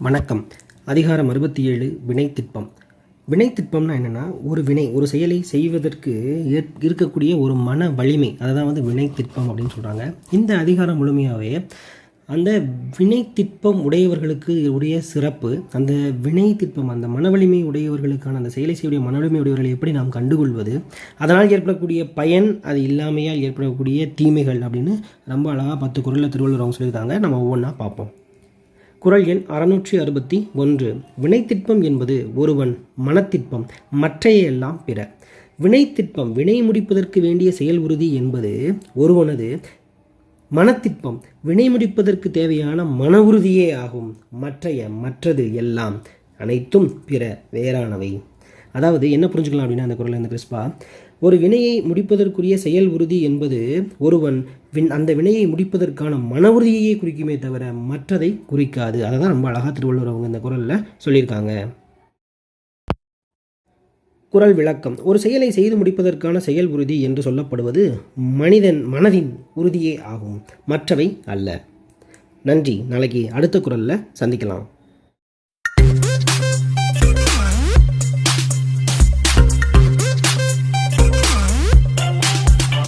வணக்கம். அதிகாரம் அறுபத்தி ஏழு வினைத்திட்பம் வினைத்திட்பம்னா என்னென்னா ஒரு வினை ஒரு செயலை செய்வதற்கு ஏற்- இருக்கக்கூடிய ஒரு மன வலிமை அதை தான் வந்து வினைத்திட்பம் அப்படின்னு சொல்கிறாங்க இந்த அதிகாரம் முழுமையாகவே அந்த வினைத்திட்பம் உடையவர்களுக்கு உடைய சிறப்பு அந்த வினைத்திட்பம் அந்த மனவலிமை உடையவர்களுக்கான அந்த செயலை செய்யக்கூடிய மனவலிமை உடையவர்களை எப்படி நாம் கண்டுகொள்வது அதனால் ஏற்படக்கூடிய பயன் அது இல்லாமையால் ஏற்படக்கூடிய தீமைகள் அப்படின்னு ரொம்ப அழகாக பத்து குரலில் திருவள்ளுவர் அவங்க சொல்லியிருக்காங்க. நம்ம ஒவ்வொன்றா பார்ப்போம். குறள் எண் அறுநூற்றி அறுபத்தி ஒன்று. வினைத்திட்பம் என்பது ஒருவன் மனத்திட்பம் மற்றையெல்லாம் பிற. வினைத்திட்பம் வினை முடிப்பதற்கு வேண்டிய செயல் உறுதி என்பது ஒருவனது மனத்திட்பம் வினை முடிப்பதற்கு தேவையான மன உறுதியே ஆகும். மற்றைய மற்றது எல்லாம் அனைத்தும் பிற வேறானவை. அதாவது என்ன புரிஞ்சுக்கலாம் அப்படின்னா அந்த குரல் இந்த கிறிஸ்பா ஒரு வினையை முடிப்பதற்குரிய செயல் உறுதி என்பது ஒருவன் வின் அந்த வினையை முடிப்பதற்கான மன உறுதியையே குறிக்குமே தவிர மற்றதை குறிக்காது. அதை தான் ரொம்ப அழகாக திருவள்ளுவர் அவங்க இந்த குரலில் சொல்லியிருக்காங்க. குறள் விளக்கம். ஒரு செயலை செய்து முடிப்பதற்கான செயல் உறுதி என்று சொல்லப்படுவது மனிதன் மனதின் உறுதியே ஆகும். மற்றவை அல்ல. நன்றி. நாளைக்கு அடுத்த குரலில் சந்திக்கலாம்.